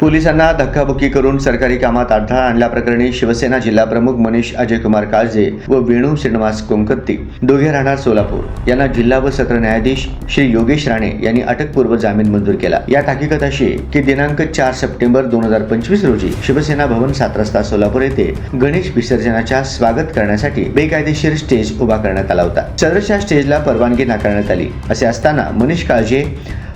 पोलिसांना धक्काबुक्की करून सरकारी कामात अडथळा आणल्याप्रकरणी शिवसेना जिल्हा प्रमुख मनीष अजयकुमार काळजे व वेणू श्रीनिवास कोंकत्ती दोघे राहणार सोलापूर. यांना जिल्हा व सत्र न्यायाधीश श्री योगेश राणे यांनी अटकपूर्व जामीन मंजूर केला. यात हकीकत अशी की दिनांक चार सप्टेंबर दोन हजार पंचवीस रोजी शिवसेना भवन सात रस्ता सोलापूर येथे गणेश विसर्जनाच्या स्वागत करण्यासाठी बेकायदेशीर स्टेज उभा करण्यात आला होता. सदरच्या स्टेजला परवानगी नाकारण्यात आली. असे असताना मनीष काळजे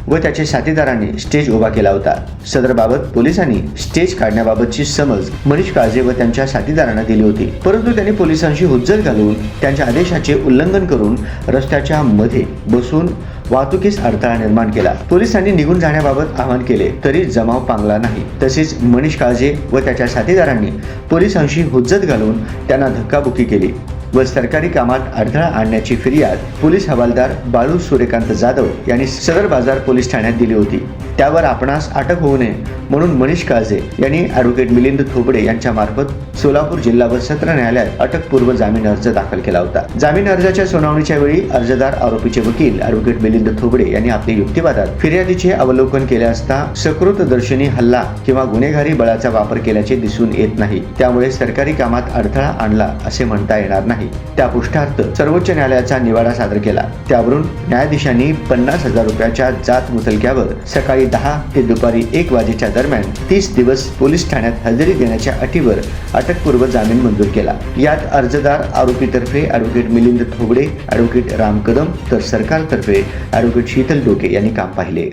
व त्याच्या साथीदारांनी स्टेज उभा केला होता. सदरबाबत पोलिसांनी स्टेज काढण्याबाबतची समज मनीष काळजे व त्यांच्या साथीदारांना दिली होती. परंतु त्यांनी पोलिसांशी हुज्जत घालून त्यांच्या आदेशाचे उल्लंघन करून रस्त्याच्या मध्ये बसून वाहतुकीस अडथळा निर्माण केला. पोलिसांनी निघून जाण्याबाबत आवाहन केले तरी जमाव पांगला नाही. तसेच मनीष काळजे व त्याच्या साथीदारांनी पोलिसांशी हुज्जत घालून त्यांना धक्काबुक्की केली. व सरकारी कामात अडथळा आणण्याची फिर्याद पोलीस हवालदार बाळू सूर्यकांत जाधव यांनी सदर बाजार पोलीस ठाण्यात दिली होती. त्यावर आपणास अटक होऊ नये म्हणून मनीष काळजे यांनी ॲडव्होकेट मिलिंद थोबडे यांच्या मार्फत सोलापूर जिल्हा व सत्र न्यायालयात अटकपूर्व जामीन अर्ज दाखल केला होता. जामीन अर्जाच्या सुनावणीच्या वेळी अर्जदार आरोपीचे वकील ॲडव्होकेट मिलिंद थोबडे यांनी आपल्या युक्तिवादात फिर्यादीचे अवलोकन केले असता सकृतदर्शनी हल्ला किंवा गुन्हेगारी बळाचा वापर केल्याचे दिसून येत नाही. त्यामुळे सरकारी कामात अडथळा आणला असे म्हणता येणार नाही. त्या पुष्टार्थ सर्वोच्च न्यायालयाचा निवाडा सादर केला. त्यावरून न्यायाधीशांनी पन्नास हजार रुपयाच्या जात मुतलक्यावर सकाळी दहा ते दुपारी एक वाजेच्या दरम्यान तीस दिवस पोलीस ठाण्यात हजेरी देण्याच्या अटीवर अटकपूर्व जामीन मंजूर केला. यात अर्जदार आरोपीतर्फे ॲडव्होकेट मिलिंद थोबडे ॲडव्होकेट राम कदम तर सरकारतर्फे ॲडव्होकेट शीतल डोके यांनी काम पाहिले.